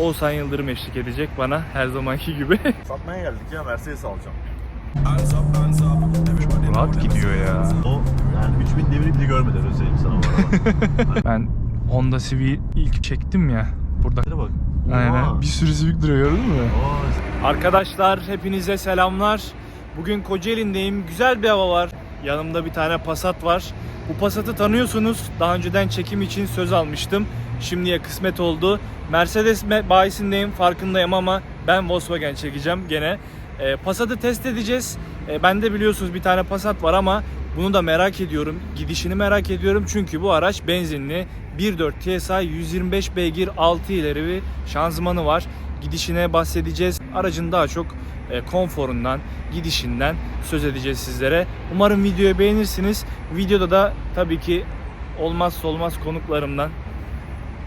Oğuzhan Yıldırım eşlik edecek bana her zamanki gibi. Satmaya geldik ya Mercedes alacağım. Rahat gidiyor ya. O yani 3000 devri bile görmedi öyle söyleyeyim sana bu. Ben Honda Civic ilk çektim ya burada. Hadi bak. Aynen. Bir sürü Civic duruyor gördün mü? Arkadaşlar hepinize selamlar. Bugün Kocaeli'ndeyim. Güzel bir hava var. Yanımda bir tane Passat var. Bu Passat'ı tanıyorsunuz. Daha önceden çekim için söz almıştım. Şimdiye kısmet oldu. Mercedes me- bayisindeyim farkındayım ama ben Volkswagen çekeceğim gene. Ee, Passat'ı test edeceğiz. Ee, ben de biliyorsunuz bir tane Passat var ama bunu da merak ediyorum. Gidişini merak ediyorum çünkü bu araç benzinli. 1.4 TSI 125 beygir 6 ileri bir şanzımanı var. Gidişine bahsedeceğiz. Aracın daha çok e, konforundan, gidişinden söz edeceğiz sizlere. Umarım videoyu beğenirsiniz. Videoda da tabii ki olmazsa olmaz konuklarımdan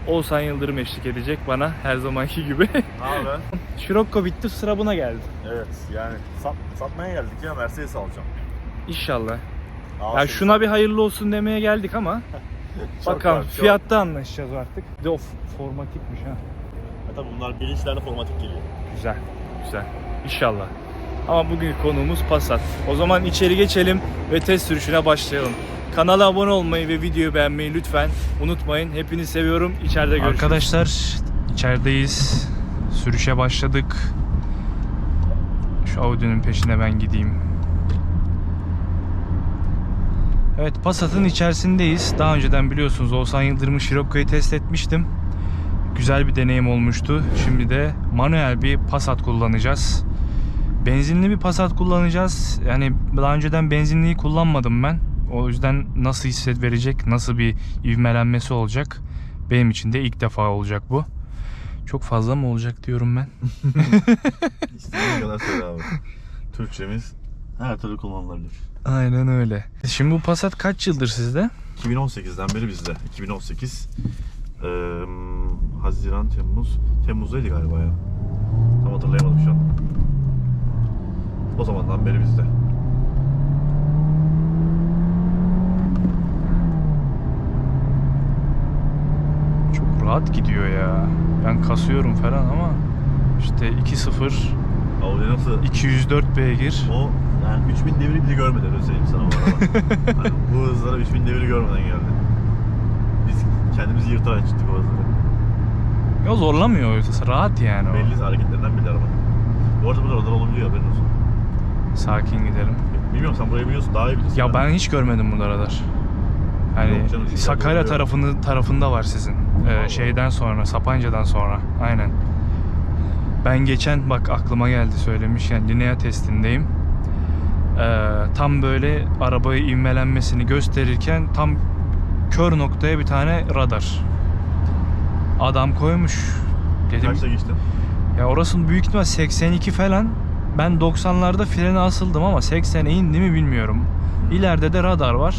Oğuzhan Yıldırım eşlik edecek bana her zamanki gibi. Haber? Scirocco bitti sıra buna geldi. evet yani sat, satmaya geldik ya Mercedes alacağım. İnşallah. Ya şey- şuna bir hayırlı olsun demeye geldik ama Çok bakalım var, çok. fiyatta anlaşacağız artık. Bir De of formatikmiş ha. Ha, tabii bunlar bilinçlerle formatik geliyor. Güzel, güzel. İnşallah. Ama bugün konuğumuz Passat. O zaman içeri geçelim ve test sürüşüne başlayalım. Kanala abone olmayı ve videoyu beğenmeyi lütfen unutmayın. Hepinizi seviyorum. İçeride görüşürüz. Arkadaşlar içerideyiz. Sürüşe başladık. Şu Audi'nin peşine ben gideyim. Evet Passat'ın içerisindeyiz. Daha önceden biliyorsunuz Oğuzhan Yıldırım'ın Scirocco'yu test etmiştim. Güzel bir deneyim olmuştu. Şimdi de manuel bir Passat kullanacağız. Benzinli bir Passat kullanacağız. Yani daha önceden benzinliyi kullanmadım ben. O yüzden nasıl hisset verecek, nasıl bir ivmelenmesi olacak. Benim için de ilk defa olacak bu. Çok fazla mı olacak diyorum ben. İstediğin kadar söyle abi. Türkçemiz her türlü kullanılabilir. Aynen öyle. Şimdi bu Passat kaç yıldır sizde? 2018'den beri bizde. 2018 eee, Haziran, Temmuz. Temmuz'daydı galiba ya. Tam hatırlayamadım şu an. O zamandan beri bizde. Çok rahat gidiyor ya. Ben kasıyorum falan ama işte 2.0 Audi nasıl? 204 beygir. O yani 3000 devri bile görmedi öyle söyleyeyim sana bu hani bu hızlara 3000 devri görmeden geldi. Biz kendimizi yırtarak çıktık o hızlara. Ya zorlamıyor. Rahat yani o. Belli hareketlerinden belli araba. Bu arada burada radar olabiliyor haberin olsun. Sakin gidelim. Bilmiyorum sen burayı biliyorsun daha iyi bilirsin. Ya ben hiç görmedim burada radar. Hani canım, Sakarya tarafını tarafında var sizin. Ee, şeyden sonra, Sapanca'dan sonra. Aynen. Ben geçen bak aklıma geldi söylemişken Linea testindeyim. Ee, tam böyle arabayı ivmelenmesini gösterirken tam kör noktaya bir tane radar. Adam koymuş. Dedim Kaçta geçtin? ya orası büyük ihtimal 82 falan. Ben 90'larda frene asıldım ama 80'e indi mi bilmiyorum. İleride de radar var.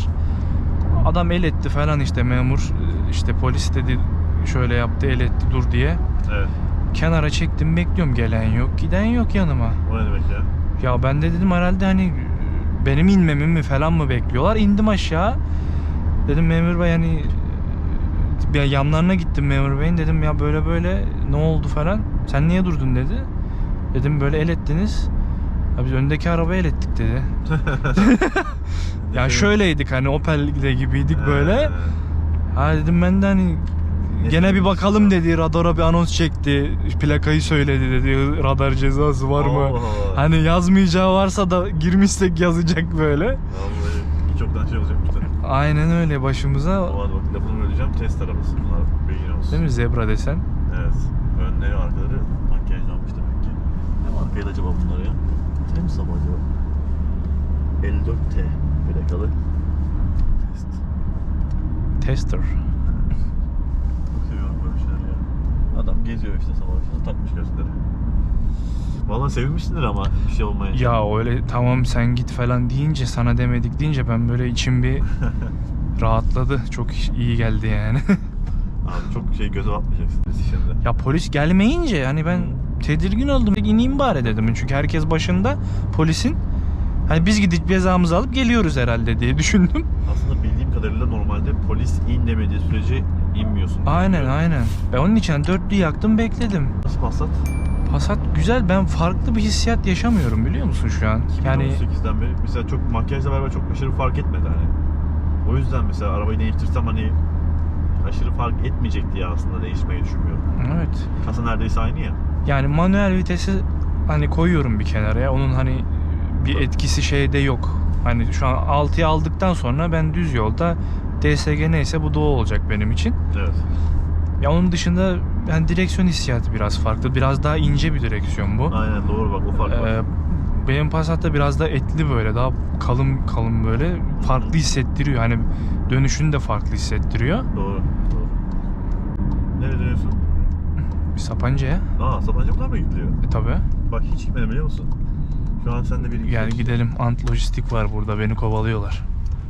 Adam el etti falan işte memur işte polis dedi şöyle yaptı el etti dur diye. Evet. Kenara çektim bekliyorum gelen yok giden yok yanıma. O ne demek ya? Ya ben de dedim herhalde hani benim inmemi mi falan mı bekliyorlar. İndim aşağı. Dedim memur bey hani bir yanlarına gittim memur beyin dedim ya böyle böyle ne oldu falan. Sen niye durdun dedi. Dedim böyle el ettiniz. Ya biz öndeki arabaya el ettik dedi. ya şöyleydik hani Opel'de gibiydik böyle. Ee, Ha dedim ben de hani Ne gene bir bakalım ya? dedi. Radara bir anons çekti. Plakayı söyledi dedi. Radar cezası var mı? Allah. Hani yazmayacağı varsa da girmişsek yazacak böyle. Vallahi çoktan şey olacak. Aynen öyle başımıza. O bak lafını böleceğim. Test arabası. Bunlar bilgin olsun. Değil mi zebra desen? Evet. Önleri arkaları makyajlanmış demek ki. Ne markaydı acaba bunlar ya? Temiz ama acaba? 54T plakalı. Test. Tester. Çok seviyorum böyle şeyleri ya. Adam geziyor işte sabah işte takmış gözleri. Vallahi sevinmişsindir ama bir şey olmayınca. Ya öyle tamam sen git falan deyince sana demedik deyince ben böyle içim bir rahatladı. Çok iyi geldi yani. Abi çok şey göze atmayacaksın şimdi. ya polis gelmeyince hani ben tedirgin oldum. İneyim bari dedim. Çünkü herkes başında polisin. Hani biz gidip cezamızı alıp geliyoruz herhalde diye düşündüm. Aslında bildiğim kadarıyla normalde polis in demediği sürece inmiyorsun. Aynen aynen. Ben onun için dörtlü yaktım bekledim. Nasıl Passat? Passat güzel. Ben farklı bir hissiyat yaşamıyorum biliyor musun şu an? Yani 2018'den beri mesela çok makyajla beraber çok aşırı fark etmedi hani. O yüzden mesela arabayı değiştirsem hani aşırı fark etmeyecek diye aslında değişmeyi düşünmüyorum. evet. Kasa neredeyse aynı ya. Yani manuel vitesi hani koyuyorum bir kenara ya. Onun hani bir etkisi şeyde yok. Hani şu an 6'ya aldıktan sonra ben düz yolda DSG neyse bu o olacak benim için. Evet. Ya onun dışında yani direksiyon hissiyatı biraz farklı. Biraz daha ince bir direksiyon bu. Aynen doğru bak o fark var. Ee, benim Passat'ta biraz da etli böyle daha kalın kalın böyle farklı hissettiriyor. Hani dönüşünü de farklı hissettiriyor. Doğru. Doğru. Nereye dönüyorsun? Bir Sapanca'ya. Aa Sabancı buradan mı gidiliyor? E tabi. Bak hiç gitmedim biliyor musun? Şu an sende bir Gel gidelim. Ant Lojistik var burada. Beni kovalıyorlar.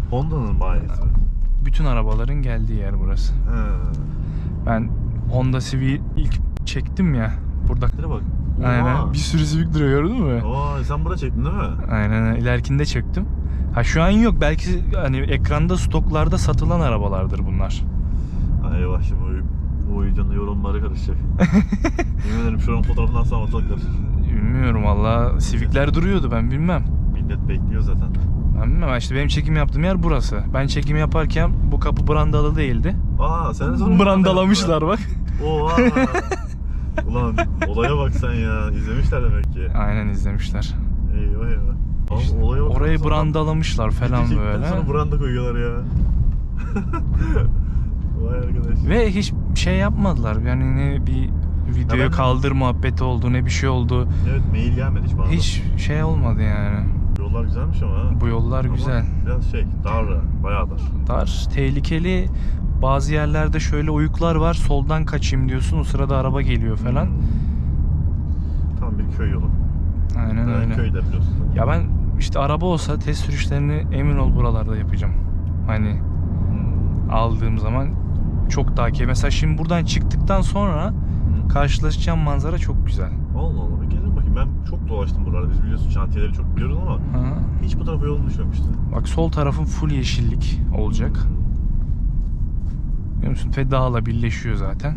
Honda'nın bayisi. Bütün arabaların geldiği yer burası. He. Ben Honda Civic'i ilk çektim ya. Burada Şuraya bak. aynen Oha. bir sürü Civic duruyor gördün mü? Aa sen burada çektin değil mi? Aynen ilerikinde çektim. Ha şu an yok. Belki hani ekranda stoklarda satılan arabalardır bunlar. Şimdi bu, bu videonun yorumları karışacak. Yemin ederim şuranın fotoğrafından sonra ortalık karışır. Bilmiyorum valla. Civic'ler duruyordu ben bilmem. Millet bekliyor zaten. Ben bilmem işte benim çekim yaptığım yer burası. Ben çekim yaparken bu kapı brandalı değildi. Aa sen sonra Brandalamışlar bak. Oha. Ulan olaya bak sen ya. İzlemişler demek ki. Aynen izlemişler. Eyvah eyvah. Abi İşte olaya bak. orayı Sonra- brandalamışlar falan böyle. Sonra branda koyuyorlar ya. Vay arkadaş. Ve hiç şey yapmadılar. Yani ne bir videoyu ben- kaldır muhabbeti oldu ne bir şey oldu. Evet mail gelmedi hiç bana. Hiç şey olmadı yani. Yollar güzelmiş ama. Bu yollar Ama güzel. Biraz şey dar bayağı dar. Dar, tehlikeli. Bazı yerlerde şöyle uyuklar var. Soldan kaçayım diyorsun. O sırada araba geliyor falan. Hmm. Tam bir köy yolu. Aynen Ben öyle. köyde biliyorsun. Ya ben işte araba olsa test sürüşlerini emin ol buralarda yapacağım. Hani Hmm. aldığım zaman çok daha ki. Mesela şimdi buradan çıktıktan sonra. Karşılaşacağım manzara çok güzel. Allah Allah bir gezin bakayım. Ben çok dolaştım buralarda. Biz biliyorsun şantiyeleri çok biliyoruz ama Ha. hiç bu tarafa yolum düşmemişti. Bak sol tarafın full yeşillik olacak. Biliyor musun? Ve dağla birleşiyor zaten.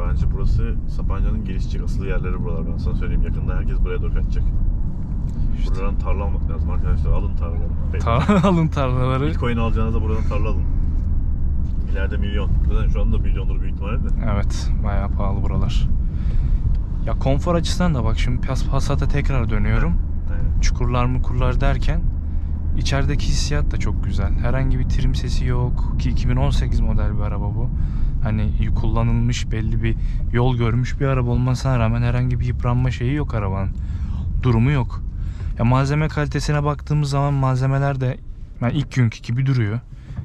Bence burası Sapanca'nın gelişecek asıl yerleri buralar. Ben sana söyleyeyim. Yakında herkes buraya doğru kaçacak. İşte. Buradan tarla almak lazım arkadaşlar. Alın tarlaları. Tar- alın tarlaları. Bitcoin alacağınıza buradan tarla alın. İleride milyon. Zaten şu anda milyondur büyük ihtimalle de. Evet, bayağı pahalı buralar. Ya konfor açısından da bak şimdi Pas- Passat'a tekrar dönüyorum. Aynen. Çukurlar mı kurlar derken içerideki hissiyat da çok güzel. Herhangi bir trim sesi yok ki 2018 model bir araba bu. Hani kullanılmış belli bir yol görmüş bir araba olmasına rağmen herhangi bir yıpranma şeyi yok arabanın. Durumu yok. Ya malzeme kalitesine baktığımız zaman malzemeler de yani ilk günkü gibi duruyor.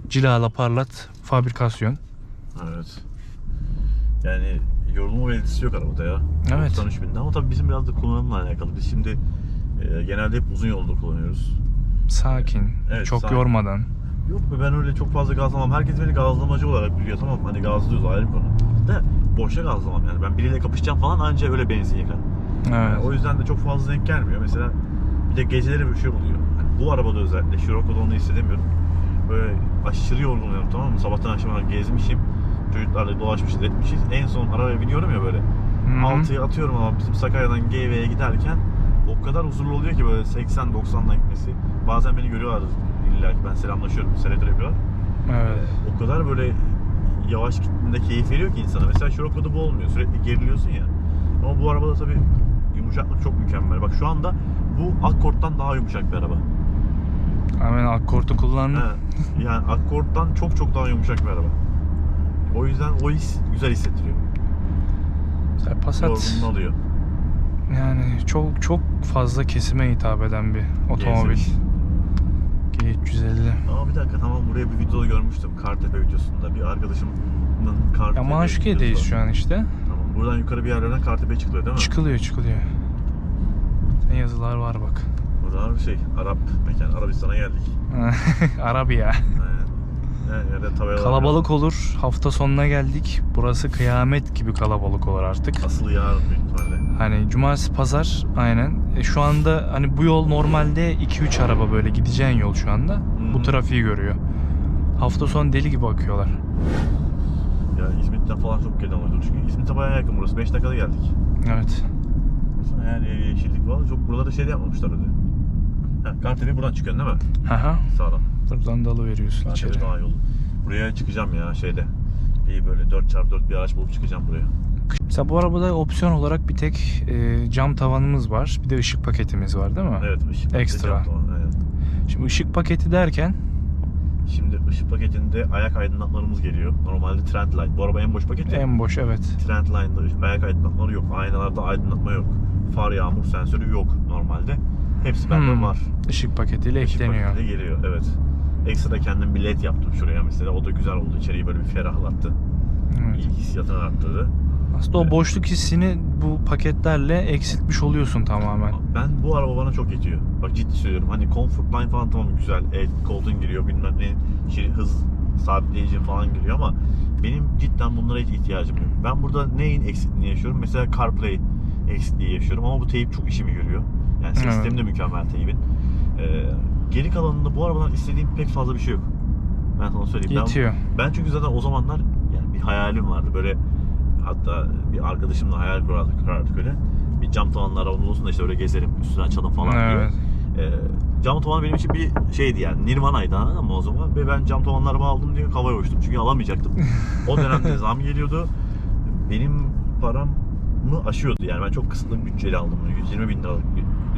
Cilala parlat fabrikasyon. Evet. Yani yorulma belirtisi yok arabada ya. Evet. 93 binde ama tabii bizim biraz da kullanımla alakalı. Biz şimdi e, genelde hep uzun yolda kullanıyoruz. Sakin, Evet, çok sakin. yormadan. Yok be ben öyle çok fazla gazlamam. Herkes beni gazlamacı olarak biliyor tamam? Hani gazlıyoruz ayrı bir konu. De boşa gazlamam yani. Ben biriyle kapışacağım falan anca öyle benzin. Yani Evet. o yüzden de çok fazla denk gelmiyor. Mesela bir de geceleri bir şey oluyor. Yani bu arabada özellikle Scirocco'da onu hissedemiyorum. Böyle aşırı yorgun oluyorum tamam mı? Sabahtan akşama gezmişim. Çocuklarla dolaşmışız etmişiz. En son arabaya biniyorum ya böyle. Hı hı. Altıya atıyorum ama bizim Sakarya'dan GV'ye giderken o kadar huzurlu oluyor ki böyle 80-90'dan gitmesi. Bazen beni görüyorlar illa ki ben selamlaşıyorum. Senedir yapıyorlar. Evet. O kadar böyle yavaş gittiğinde keyif veriyor ki insana. Mesela Scirocco'da bu olmuyor. Sürekli geriliyorsun ya. Ama bu arabada tabii yumuşaklık çok mükemmel. Bak şu anda bu Accord'dan daha yumuşak bir araba. Hemen akkortu kullandım. He, yani Accord'dan çok çok daha yumuşak bir araba. O yüzden o his güzel hissettiriyor. Mesela Passat Yorgunluğunu alıyor. yani çok çok fazla kesime hitap eden bir otomobil. Gezmiş. G350. Ama bir dakika tamam buraya bir video görmüştüm Kartepe videosunda. Bir arkadaşımın Kartepe Ya Maşukiye'deyiz şu an işte. Tamam. Buradan yukarı bir yerlerden Kartepe'ye çıkılıyor değil mi? Çıkılıyor çıkılıyor. Yazılar var bak. Buradan bir şey Arap mekan. Arabistan'a geldik. Arabiya. Tabelalar. Kalabalık olur. Hafta sonuna geldik. Burası kıyamet gibi kalabalık olur artık. Asıl yarın büyük ihtimalle. Hani cumartesi pazar aynen. E, şu anda hani bu yol normalde 2-3 araba böyle gideceğin yol şu anda. Bu Hı. trafiği görüyor. Hafta sonu deli gibi akıyorlar. Ya İzmit'ten falan çok gelen oluyordu. Çünkü İzmit'e bayağı yakın burası. 5 dakikada geldik. Evet. Her yere yeşillik var. Çok buralarda şey de yapmamışlar öyle. Ha, Kartepe buradan çıkıyorsun değil mi? Haha. Sağdan. Buradan dalı veriyorsun Kartepe içeri. daha yolu. Buraya çıkacağım ya şeyde. Bir böyle 4x4 bir araç bulup çıkacağım buraya. Mesela bu arabada opsiyon olarak bir tek e, cam tavanımız var. Bir de ışık paketimiz var değil mi? Evet ışık Ekstra. Aynen. Şimdi ışık paketi derken Şimdi ışık paketinde ayak aydınlatmalarımız geliyor. Normalde Trendline. Bu araba en boş paket ya. en boş evet. Trendline'da ayak aydınlatmaları yok. Aynalarda aydınlatma yok. Far yağmur sensörü yok normalde. Hepsi bende Hmm. var. Işık paketiyle Işık ekleniyor. paketiyle geliyor evet. Ekstra kendim bir led yaptım şuraya mesela. O da güzel oldu. İçeriği böyle bir ferahlattı. Evet. İyi hissiyatını arttırdı. Aslında o Evet. boşluk hissini bu paketlerle eksiltmiş oluyorsun tamamen. Ben bu araba bana çok yetiyor. Bak ciddi söylüyorum. Hani Comfort Line falan tamam güzel. El koltuğun giriyor bilmem ne. Şey, hız sabitleyici falan giriyor ama benim cidden bunlara hiç ihtiyacım yok. Ben burada neyin eksikliğini yaşıyorum? Mesela CarPlay eksikliği yaşıyorum ama bu teyip çok işimi görüyor. Yani ses Evet. sistemi de mükemmel teyibin. Ee, geri kalanında bu arabadan istediğim pek fazla bir şey yok. Ben sana söyleyeyim. Ben- Yetiyor. Ben çünkü zaten o zamanlar yani bir hayalim vardı. Böyle hatta bir arkadaşımla hayal kurardık, kurardık öyle. Bir cam tavanlı arabamız olsun da işte öyle gezelim, üstüne açalım falan Evet. diye. Ee, cam tavanı benim için bir şeydi yani Nirvana'ydı mı o zaman? Ve ben cam tavanlı araba aldım diye havaya uçtum. Çünkü alamayacaktım. o dönemde zam geliyordu. Benim paramı aşıyordu yani. Ben çok kısıtlı bir bütçeyle aldım bunu. 120 bin liralık.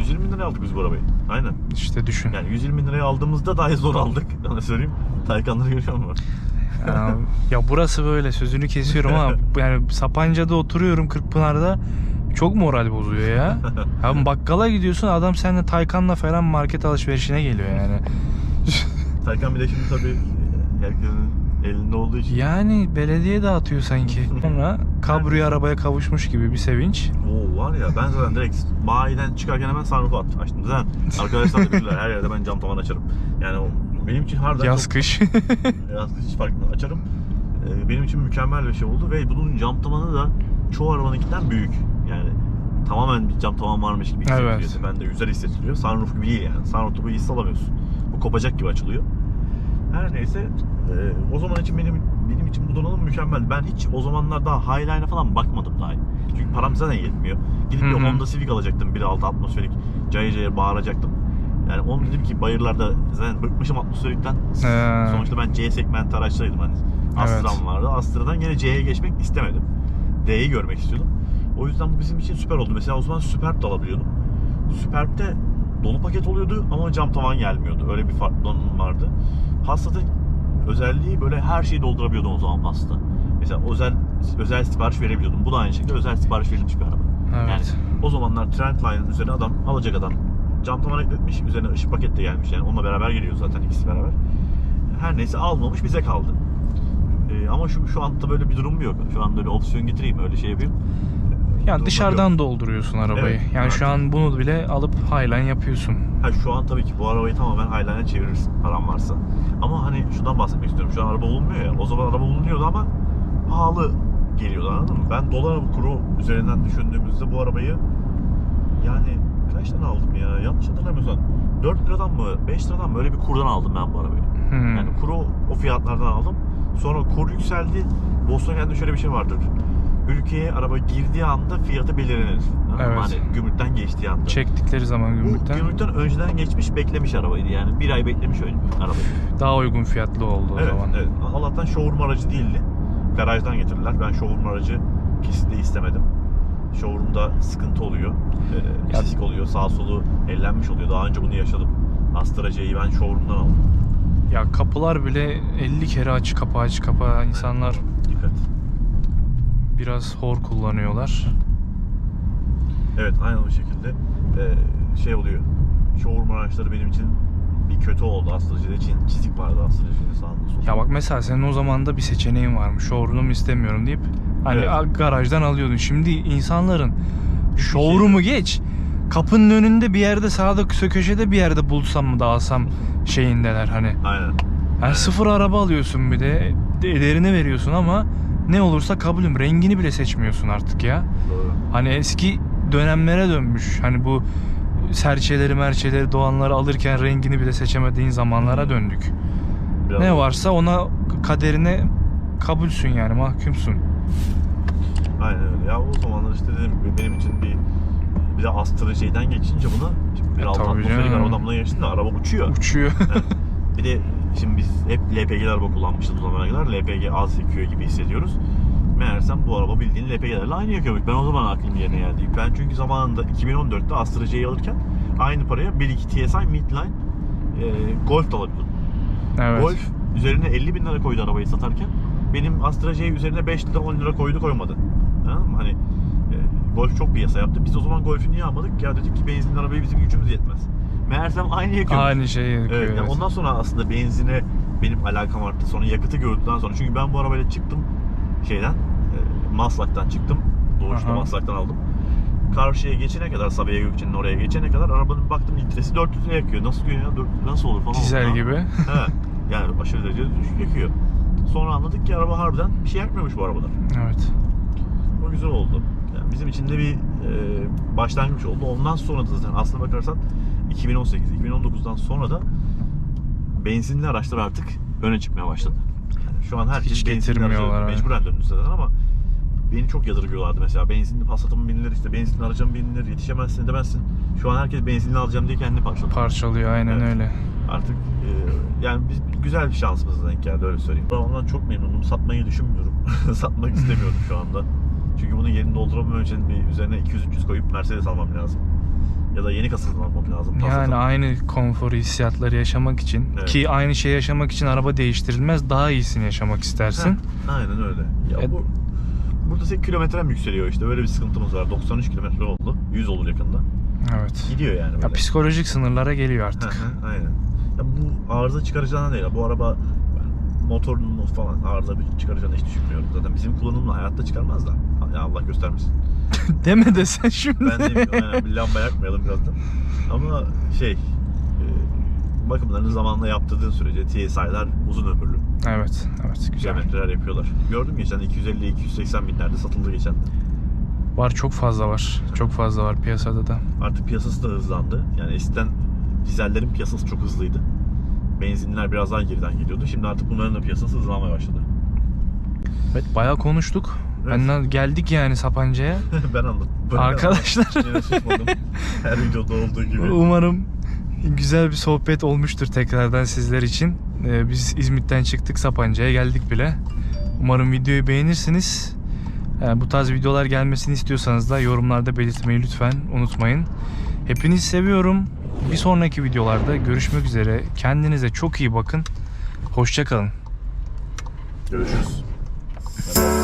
Bir- 120 bin liraya aldık biz bu arabayı. Aynen. İşte düşün. Yani 120 bin liraya aldığımızda dahi zor aldık. Sana söyleyeyim. Taycanları görüyor musun? Ya, ya burası böyle sözünü kesiyorum ama yani Sapanca'da oturuyorum Kırkpınar'da çok moral bozuyor ya. Ya bakkala gidiyorsun adam seninle Taycan'la falan market alışverişine geliyor yani. Taycan bir de şimdi tabii herkesin elinde olduğu için Yani belediye dağıtıyor sanki. Sonra kabriyo arabaya kavuşmuş gibi bir sevinç. Oo var ya ben zaten direkt bayiden çıkarken hemen sunroof at, açtım. Zaten arkadaşlar da bilirler her yerde ben cam tavan açarım. Yani o, benim için harbiden Yaz çok, kış. yaz hiç fark etmez açarım. Ee, benim için mükemmel bir şey oldu ve bunun cam tavanı da çoğu arabanınkinden büyük. Yani tamamen bir cam tavan varmış gibi hissettiriyor. Evet. Ben de güzel hissettiriyor. Sunroof gibi değil yani. Sunroof'ta bu hissi alamıyorsun. Bu kopacak gibi açılıyor. Her neyse e, o zaman için benim benim için bu donanım mükemmel. Ben hiç o zamanlar daha Highline'a falan bakmadım dahi. Çünkü param zaten yetmiyor. Gidip bir. Honda Civic alacaktım 1.6 atmosferik. Cayır cayır bağıracaktım. Yani onu dedim ki bayırlarda zaten bıkmışım atmosferikten. He. Sonuçta ben C segment araçtaydım hani. Astra'm Evet. vardı. Astra'dan gene C'ye geçmek istemedim. D'yi görmek istiyordum. O yüzden bu bizim için süper oldu. Mesela o zaman Superb de alabiliyordum. Superb'de dolu paket oluyordu ama cam tavan gelmiyordu. Öyle bir farklı donanım vardı. Passat'ın özelliği böyle her şeyi doldurabiliyordum o zaman Passat'ta. Mesela özel özel sipariş verebiliyordum. Bu da aynı şekilde özel sipariş verilmiş bir araba. Evet. Yani o zamanlar Trendline'ın üzerine adam alacak adam cam tavan ekletmiş. Üzerine ışık paket de gelmiş yani. Onunla beraber geliyor zaten ikisi beraber. Her neyse almamış bize kaldı. Ee, ama şu şu anda böyle bir durum yok. Şu anda öyle opsiyon getireyim öyle şey yapayım. Yani dışarıdan yok. dolduruyorsun arabayı. Evet, yani evet. şu an bunu bile alıp Highline yapıyorsun. Ha şu an tabii ki bu arabayı tamamen Highline'a çevirirsin param varsa. Ama hani şundan bahsetmek istiyorum. Şu an araba bulunmuyor ya. O zaman araba bulunuyordu ama pahalı geliyordu anladın mı? Ben dolar kuru üzerinden düşündüğümüzde bu arabayı yani kaç tane aldım ya? Yanlış hatırlamıyorsam 4 liradan mı 5 liradan mı öyle bir kurdan aldım ben bu arabayı. Hmm. Yani kuru o fiyatlardan aldım. Sonra kur yükseldi. Volkswagen'de şöyle bir şey vardır. Ülkeye araba girdiği anda fiyatı belirlenir. Evet. Hani gümrükten geçtiği anda. Çektikleri zaman Bu gümrükten gümrükten önceden geçmiş beklemiş arabaydı yani. Bir ay beklemiş öyle arabayı. daha uygun fiyatlı oldu o Evet, zaman. evet. Allah'tan showroom aracı değildi. Garajdan getirdiler. Ben showroom aracı kesinlikle istemedim. Showroom'da sıkıntı oluyor. Ee, Ya- çizik oluyor. Sağ solu ellenmiş oluyor. Daha önce bunu yaşadım. Astra C'yi ben showroom'dan aldım. Ya kapılar bile 50 kere aç kapa aç kapa insanlar Dikkat. Biraz hor kullanıyorlar. Evet aynı o şekilde ee, şey oluyor. Showroom araçları benim için bir kötü oldu Astra C'de. Çin- Çizik vardı Astra C'de sağında solunda. Ya bak mesela senin o zaman da bir seçeneğin varmış. Showroom istemiyorum deyip hani Evet. garajdan alıyordun. Şimdi insanların showroom'u geç. Kapının önünde bir yerde sağda kısa köşede bir yerde bulsam mı da alsam şeyindeler hani. Aynen. Yani sıfır araba alıyorsun bir de ederini veriyorsun ama ne olursa kabulüm. Rengini bile seçmiyorsun artık ya. Doğru. Hani eski dönemlere dönmüş. Hani bu serçeleri merçeleri doğanları alırken rengini bile seçemediğin zamanlara döndük. biraz Ne varsa ona kaderine kabulsün yani mahkumsun. Aynen öyle. Ya o zamanlar işte gibi benim için bir bir de Astra şeyden geçince buna şimdi bir E, altı atmosferik arabadan buna geçtin de araba uçuyor. Uçuyor. Bir de şimdi biz hep LPG'ler araba kullanmışız bu zamana kadar. LPG az yakıyor gibi hissediyoruz. Meğersem bu araba bildiğin LPG'lerle aynı yakıyormuş. Ben o zaman aklım yerine geldi. Ben çünkü zamanında 2014'te Astra J'yi alırken aynı paraya 1.2 TSI Midline e, Golf da alabiliyordum. evet. Golf üzerine 50 bin lira koydu arabayı satarken benim Astra J üzerine 5 lira 10 lira koydu koymadı. Anladın mı? Hani e, Golf çok piyasa yaptı. Biz o zaman Golf'ü niye almadık? Ya dedik ki benzinli arabaya bizim gücümüz yetmez. Meğersem aynı yakıyormuş. Aynı şeyi yakıyor. Evet, yani ondan sonra aslında benzine benim alakam arttı. Sonra yakıtı gördükten sonra. Çünkü ben bu arabayla çıktım şeyden, e, Maslak'tan çıktım. Doğuşta Aha. Maslak'tan aldım. Karşıya geçene kadar, Sabiha Gökçen'in oraya geçene kadar arabanın baktım litresi 400 lira yakıyor. Nasıl diyor ya? 400 nasıl olur falan. Dizel oldu. gibi. He. Yani aşırı derecede düşük yakıyor. Sonra anladık ki araba harbiden bir şey yakmıyormuş bu arabalar. Evet. O güzel oldu. Yani bizim için de bir e, başlangıç oldu. Ondan sonra da zaten aslına bakarsan 2018-2019'dan sonra da benzinli araçlar artık öne çıkmaya başladı. Yani şu an herkes Hiç benzinli getirmiyorlar, araca mecburen döndü zaten ama beni çok yadırgıyorlardı mesela. Benzinli Passat'ım binilir, işte benzinli aracım binilir, yetişemezsin edemezsin. Şu an herkes benzinli alacağım diye kendini parçaladı. Parçalıyor aynen Evet. öyle. Artık e, yani biz güzel bir şansımız denk geldi öyle söyleyeyim. Ben ondan çok memnunum. Satmayı düşünmüyorum. Satmak istemiyorum şu anda. Çünkü bunun yerini dolduramam için bir üzerine 200-300 koyup Mercedes almam lazım. Ya da yeni kasasını almam lazım. Yani Passat'ın. aynı konforu hissiyatları yaşamak için Evet. ki aynı şeyi yaşamak için araba değiştirilmez daha iyisini yaşamak istersin. Heh, aynen öyle. Ya E- bu burada senin kilometrem yükseliyor işte. Böyle bir sıkıntımız var. 93 kilometre oldu. 100 olur yakında. Evet. Gidiyor yani böyle. Ya psikolojik sınırlara geliyor artık. aynen. Ya bu arıza çıkaracağına değil. Bu araba motorunun falan arıza bir çıkaracağını hiç düşünmüyorum. Zaten bizim kullanımla hayatta çıkarmaz da. Ya Allah göstermesin. Deme de sen şimdi. Ben de aynen, bir lamba yakmayalım birazdan. Ama şey e, bakımlarını zamanla yaptırdığın sürece TSI'ler uzun ömürlü. Evet, evet güzel. Kilometreler yapıyorlar. Gördüm geçen 250-280 binlerde satıldı geçen. Var çok fazla var. Çok fazla var piyasada da. Artık piyasası da hızlandı. Yani eskiden dizellerin piyasası çok hızlıydı. Benzinler biraz daha geriden geliyordu. Şimdi artık bunların da piyasası hızlanmaya başladı. Evet bayağı konuştuk. Evet. Benden geldik yani Sapanca'ya. ben anladım. Ben Arkadaşlar. Yine susmadım. Her videoda olduğu gibi. umarım güzel bir sohbet olmuştur tekrardan sizler için. Ee, biz İzmit'ten çıktık Sapanca'ya geldik bile. Umarım videoyu beğenirsiniz. Ee, bu tarz videolar gelmesini istiyorsanız da yorumlarda belirtmeyi lütfen unutmayın. Hepinizi seviyorum. Bir sonraki videolarda görüşmek üzere. Kendinize çok iyi bakın. Hoşçakalın. Görüşürüz.